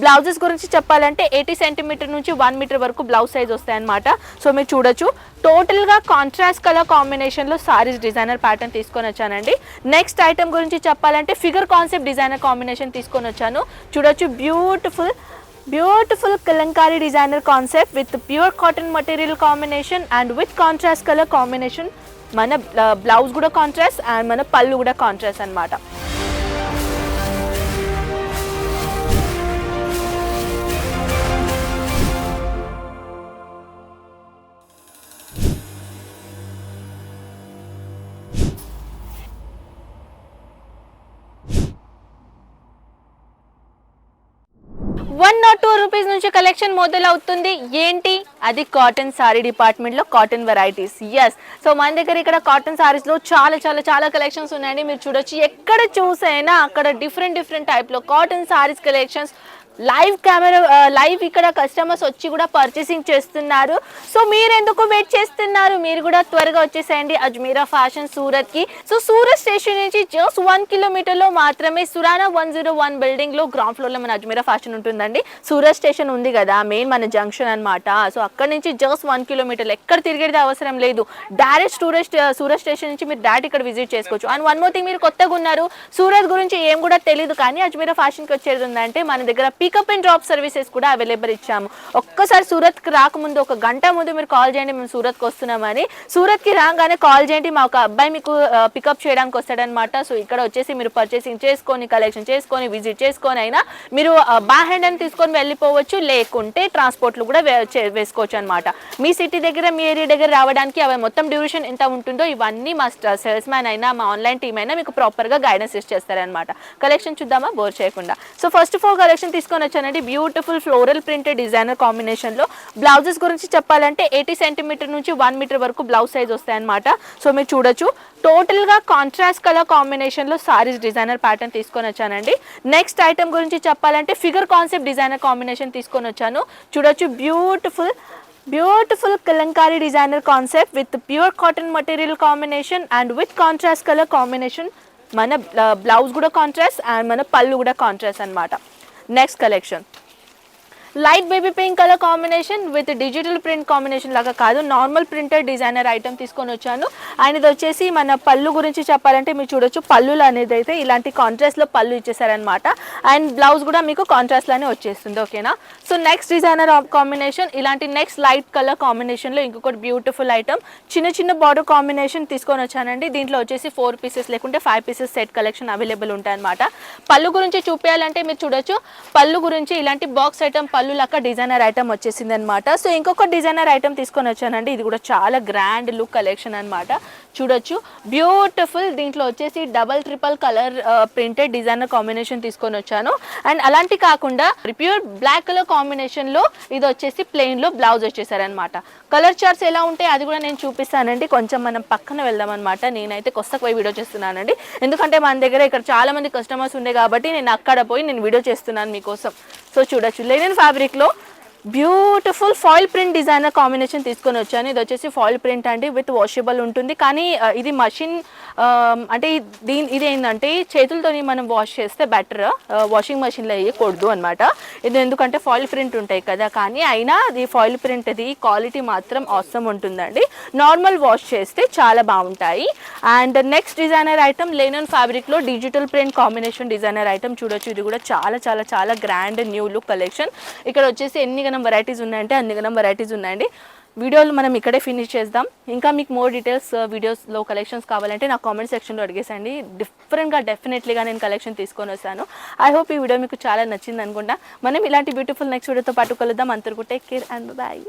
Blouses గురించి చెప్పాలంటే eighty centimetre నుంచి వన్ మీటర్ వరకు బ్లౌజ్ సైజ్ వస్తాయన్నమాట. సో మీరు చూడొచ్చు. టోటల్గా కాంట్రాస్ట్ కలర్ కాంబినేషన్లో సారీస్ డిజైనర్ ప్యాటర్న్ తీసుకొని వచ్చానండి. నెక్స్ట్ ఐటమ్ గురించి చెప్పాలంటే ఫిగర్ కాన్సెప్ట్ డిజైనర్ కాంబినేషన్ తీసుకొని వచ్చాను. చూడొచ్చు beautiful beautiful Kalamkari designer concept with pure cotton material combination and with contrast colour combination మన బ్లౌజ్ కూడా కాంట్రాస్ట్ అండ్ మన పళ్ళు కూడా కాంట్రాస్ట్ అన్నమాట. వన్ నాట్ టూ రూపీస్ నుంచి కలెక్షన్ మొదలవుతుంది. ఏంటి? అది కాటన్ సారీ డిపార్ట్మెంట్లో కాటన్ వెరైటీస్ ఎస్ సో మన దగ్గర ఇక్కడ కాటన్ సారీస్లో చాలా చాలా చాలా కలెక్షన్స్ ఉన్నాయండి. మీరు చూడొచ్చు. ఎక్కడ చూసైనా అక్కడ డిఫరెంట్ డిఫరెంట్ టైప్లో cotton saris collections live camera live ఇక్కడ కస్టమర్స్ వచ్చి కూడా పర్చేసింగ్ చేస్తున్నారు. సో మీరు ఎందుకు వెయిట్ చేస్తున్నారు? మీరు కూడా త్వరగా వచ్చేసేయండి అజ్మీరా ఫ్యాషన్ సూరత్కి. సో సూరత్ స్టేషన్ నుంచి జస్ట్ వన్ కిలోమీటర్లో మాత్రమే సురానా వన్ జీరో వన్ బిల్డింగ్లో గ్రౌండ్ ఫ్లోర్లో మన అజ్మీరా ఫ్యాషన్ ఉంటుందండి. సూరత్ స్టేషన్ ఉంది కదా మెయిన్ మన జంక్షన్ అన్నమాట. సో అక్కడ నుంచి జస్ట్ వన్ కిలోమీటర్లు ఎక్కడ తిరిగేది అవసరం లేదు. డైరెక్ట్ సూరత్ సూరత్ స్టేషన్ నుంచి మీరు డైరెక్ట్ ఇక్కడ విజిట్ చేసుకోవచ్చు. అండ్ వన్ మోర్ థింగ్ మీరు కొత్తగా ఉన్నారు. సూరత్ గురించి ఏం కూడా తెలియదు కానీ అజ్మీరా ఫ్యాషన్కి వచ్చేది ఉందంటే మన దగ్గర పికప్ అండ్ డ్రాప్ సర్వీసెస్ కూడా అవైలబుల్ ఇచ్చాము. ఒక్కసారి సూరత్కి రాకముందు ఒక గంట ముందు మీరు కాల్ చేయండి మేము సూరత్కి వస్తున్నామని. సూరత్కి రాగానే కాల్ చేయండి మా ఒక అబ్బాయి మీకు పికప్ చేయడానికి వస్తాడనమాట సో ఇక్కడ వచ్చేసి మీరు పర్చేసింగ్ చేసుకొని కలెక్షన్ చేసుకొని విజిట్ చేసుకొని అయినా మీరు బా హ్యాండ్ అని తీసుకొని వెళ్ళిపోవచ్చు లేకుంటే ట్రాన్స్పోర్ట్లు కూడా చే- వేసుకోవచ్చు అనమాట మీ సిటీ దగ్గర మీ ఏరియా దగ్గర రావడానికి అవి మొత్తం డ్యూరేషన్ ఎంత ఉంటుందో ఇవన్నీ మా సేల్స్ మ్యాన్ అయినా మా ఆన్లైన్ టీమ్ అయినా మీకు ప్రాపర్గా గైడెన్స్ ఇచ్చేస్తారనమాట కలెక్షన్ చూద్దామా? బోర్ చేయకుండా. So first of all collection తీసుకొని వచ్చానండి బ్యూటిఫుల్ ఫ్లోరల్ ప్రింటెడ్ డిజైనర్ కాంబినేషన్లో బ్లౌజెస్ గురించి చెప్పాలంటే ఎయిటీ సెంటీమీటర్ నుంచి వన్ మీటర్ వరకు బ్లౌజ్ సైజ్ వస్తాయన్నమాట. సో మీరు చూడొచ్చు. టోటల్గా కాంట్రాస్ట్ కలర్ కాంబినేషన్లో సారీస్ డిజైనర్ ప్యాటర్న్ తీసుకొని వచ్చానండి. నెక్స్ట్ ఐటమ్ గురించి చెప్పాలంటే ఫిగర్ కాన్సెప్ట్ డిజైనర్ కాంబినేషన్ తీసుకొని వచ్చాను. చూడొచ్చు beautiful beautiful Kalamkari designer concept with pure cotton material combination and with contrast colour combination మన బ్లౌజ్ కూడా కాంట్రాస్ట్ అండ్ మన పళ్ళు కూడా కాంట్రాస్ట్ అనమాట next collection light baby pink colour combination with digital print combination లాగా కాదు నార్మల్ ప్రింటెడ్ డిజైనర్ ఐటమ్ తీసుకొని వచ్చాను. అండ్ ఇది వచ్చేసి మన పళ్ళు గురించి చెప్పాలంటే మీరు చూడొచ్చు పళ్ళులు అనేది అయితే ఇలాంటి కాంట్రాస్ట్లో పళ్ళు ఇచ్చేసారనమాట అండ్ బ్లౌజ్ కూడా మీకు కాంట్రాస్ట్లోనే వచ్చేస్తుంది ఓకేనా? సో నెక్స్ట్ డిజైనర్ కాంబినేషన్ ఇలాంటి నెక్స్ట్ లైట్ కలర్ కాంబినేషన్లో ఇంకొకటి బ్యూటిఫుల్ ఐటమ్ చిన్న చిన్న బార్డర్ కాంబినేషన్ తీసుకొని వచ్చానండి. దీంట్లో వచ్చేసి ఫోర్ పీసెస్ లేకుంటే five pieces set collection available ఉంటాయి అనమాట పళ్ళు గురించి చూపించాలంటే మీరు చూడొచ్చు పళ్ళు గురించి ఇలాంటి బాక్స్ ఐటమ్ పళ్ళు లక్క డిజైనర్ ఐటమ్ వచ్చేసింది అనమాట సో ఇంకొక డిజైనర్ ఐటమ్ తీసుకొని వచ్చానండి. ఇది కూడా చాలా గ్రాండ్ లుక్ కలెక్షన్ అన్నమాట. చూడొచ్చు. బ్యూటిఫుల్ దీంట్లో వచ్చేసి double triple colour printed designer combination తీసుకొని వచ్చాను. అండ్ అలాంటి కాకుండా ప్యూర్ బ్లాక్ కలర్ కాంబినేషన్లో ఇది వచ్చేసి ప్లెయిన్లో బ్లౌజ్ వచ్చేసారనమాట కలర్ చార్ట్స్ ఎలా ఉంటాయి అది కూడా నేను చూపిస్తానండి. కొంచెం మనం పక్కన వెళ్దాం అనమాట నేనైతే కొస్తకు పోయి వీడియో చేస్తున్నానండి. ఎందుకంటే మన దగ్గర ఇక్కడ చాలా మంది కస్టమర్స్ ఉండే కాబట్టి నేను అక్కడ పోయి నేను వీడియో చేస్తున్నాను మీకోసం. సో చూడొచ్చు. లెనిన్ ఫ్యాబ్రిక్లో beautiful foil print designer combination తీసుకొని వచ్చాను. ఇది వచ్చేసి ఫాయిల్ ప్రింట్ అండి విత్ వాషబుల్ ఉంటుంది. కానీ ఇది మషిన్ అంటే దీని ఇది ఏంటంటే చేతులతోని మనం వాష్ చేస్తే బెటర్ వాషింగ్ మెషిన్లో వేయకూడదు అనమాట ఇది ఎందుకంటే ఫాయిల్ ప్రింట్ ఉంటాయి కదా కానీ అయినా అది ఫాయిల్ ప్రింట్ అది క్వాలిటీ మాత్రం అవసరం ఉంటుందండి. నార్మల్ వాష్ చేస్తే చాలా బాగుంటాయి. And next designer item linen ఫ్యాబ్రిక్లో digital print combination designer item చూడొచ్చు. ఇది కూడా చాలా చాలా చాలా గ్రాండ్ న్యూ లుక్ కలెక్షన్ ఇక్కడ వచ్చేసి ఎన్ని గనం వెరైటీస్ ఉన్నాయంటే అన్ని గనం వెరైటీస్ ఉన్నాయండి. వీడియోలు మనం ఇక్కడే ఫినిష్ చేద్దాం. ఇంకా మీకు మోర్ డీటెయిల్స్ వీడియోస్లో కలెక్షన్స్ కావాలంటే నా కామెంట్ సెక్షన్లో అడిగేసండి. డిఫరెంట్గా డెఫినెట్లీగా నేను కలెక్షన్ తీసుకొని వస్తాను. ఐ హోప్ ఈ వీడియో మీకు చాలా నచ్చింది అనుకుంటా. మనం ఇలాంటి బ్యూటిఫుల్ నెక్స్ట్ వీడియోతో పాటు కలుద్దాం. అందరికీ టేక్ కేర్ అండ్ బాయ్